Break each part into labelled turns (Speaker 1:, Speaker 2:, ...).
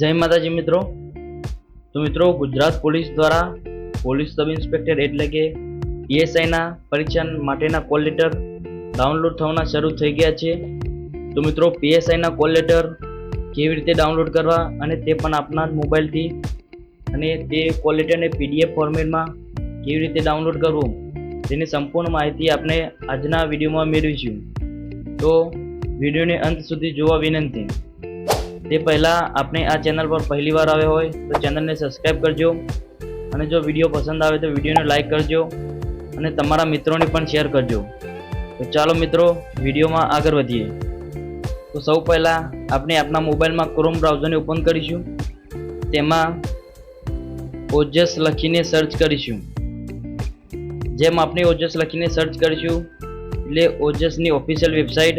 Speaker 1: જય માતાજી મિત્રો. તો મિત્રો, ગુજરાત પોલીસ દ્વારા પોલીસ સબ ઇન્સ્પેક્ટર એટલે કે પીએસઆઈના પરીક્ષા માટેના કોલ લેટર ડાઉનલોડ થવાના શરૂ થઈ ગયા છે. તો મિત્રો પીએસઆઈના કોલ લેટર કેવી રીતે ડાઉનલોડ કરવા અને તે પણ આપના મોબાઈલથી અને તે કોલ લેટરને પીડીએફ ફોર્મેટમાં કેવી રીતે ડાઉનલોડ કરવું, તેની સંપૂર્ણ માહિતી આપણે આજના વિડીયોમાં મેળવીશું. તો વિડીયોને અંત સુધી જોવા વિનંતી. તે પહેલાં આપણે આ ચેનલ પર પહેલી વાર આવ્યા હોય, તો ચેનલને સબસ્ક્રાઈબ કરજો. અને જો વીડિયો પસંદ આવે તો વિડીયોને લાઇક કરજો. અને તમારા મિત્રોને પણ શેર કરજો. તો ચાલો મિત્રો વિડીયોમાં આગળ વધીએ. તો સૌ પહેલાં આપણે આપણા મોબાઈલમાં ક્રોમ બ્રાઉઝરને ઓપન કરીશું. તેમાં ઓજસ લખીને સર્ચ કરીશું. જેમ આપણે ઓજસ લખીને સર્ચ કરીશું, એટલે ઓજસની official website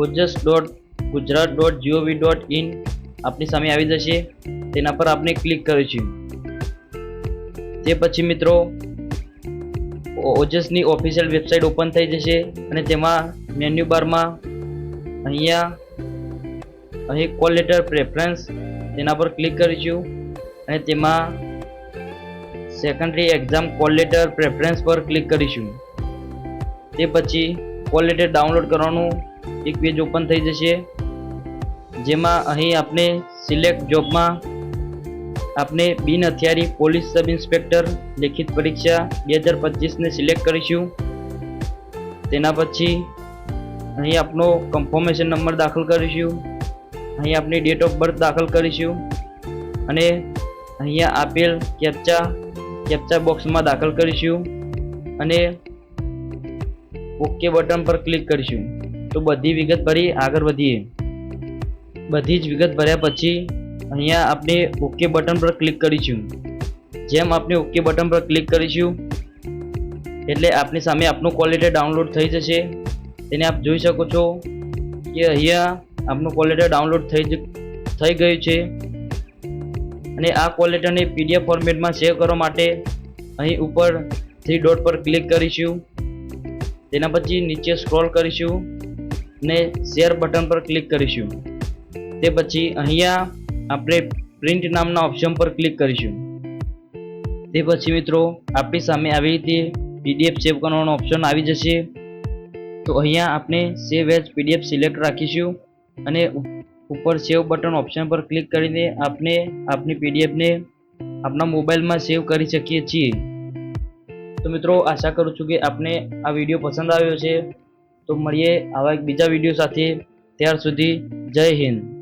Speaker 1: OJAS dot Gujarat dot GOV dot in આપની સામે આવી જશે. તેના પર આપણે ક્લિક કરીશું તે પછી મિત્રો, ઓજસની ઓફિશિયલ વેબસાઇટ ઓપન થઈ જશે અને તેમાં મેન્યુ બારમાં અહીંયા અહીં કોલ લેટર પ્રેફરન્સ તેના પર ક્લિક કરીશું. અને તેમાં secondary exam call letter preference પર ક્લિક કરીશું. તે પછી કોલ લેટર ડાઉનલોડ કરવાનું એક પેજ ઓપન થઈ જશે. જેમાં અહીં આપણે સિલેક્ટ જોબમાં આપણે બિન હથિયારી પોલીસ સબ ઇન્સ્પેક્ટર લેખિત પરીક્ષા બે હજાર પચીસને સિલેક્ટ કરીશું. તેના પછી અહીં આપણો કન્ફર્મેશન નંબર દાખલ કરીશું. અહીં આપણી ડેટ ઓફ બર્થ દાખલ કરીશું. અને અહીંયા આપેલ કેપ્ચા કેપ્ચા બોક્સમાં દાખલ કરીશું. અને ઓકે બટન પર ક્લિક કરીશું. તો બધી વિગત ભરી આગળ વધીએ. બધી જ વિગત ભર્યા પછી અહીંયા આપણે ઓકે બટન પર ક્લિક કરીશું. જેમ આપણે ઓકે બટન પર ક્લિક કરીશું, એટલે આપની સામે આપનું ક્વોલિટી ડાઉનલોડ થઈ જશે. તેને આપ જોઈ શકો છો કે અહીંયા આપનું ક્વોલિટી ડાઉનલોડ થઈ થઈ ગયું છે. અને આ ક્વોલિટીને પીડીએફ ફોર્મેટમાં સેવ કરવા માટે અહીં ઉપર થ્રી ડોટ પર ક્લિક કરીશું. તેના પછી નીચે સ્ક્રોલ કરીશું ને શેર બટન પર ક્લિક કરીશું. તે પછી અહીંયા આપણે પ્રિન્ટ નામના ઓપ્શન પર ક્લિક કરીશું. તે પછી મિત્રો, આપણી સામે આવી રીતે પીડીએફ સેવ કરવાનો ઓપ્શન આવી જશે. તો અહીંયા આપણે સેવ એઝ પીડીએફ સિલેક્ટ રાખીશું અને ઉપર સેવ બટન ઓપ્શન પર ક્લિક કરીને આપણે આપણી પીડીએફને આપણા મોબાઈલમાં સેવ કરી શકીએ છીએ. તો મિત્રો, આશા કરું છું કે આપને આ વીડિયો પસંદ આવ્યો છે તો મળીએ આવા એક બીજા વીડિયો સાથે. ત્યાર સુધી જય હિન્દ.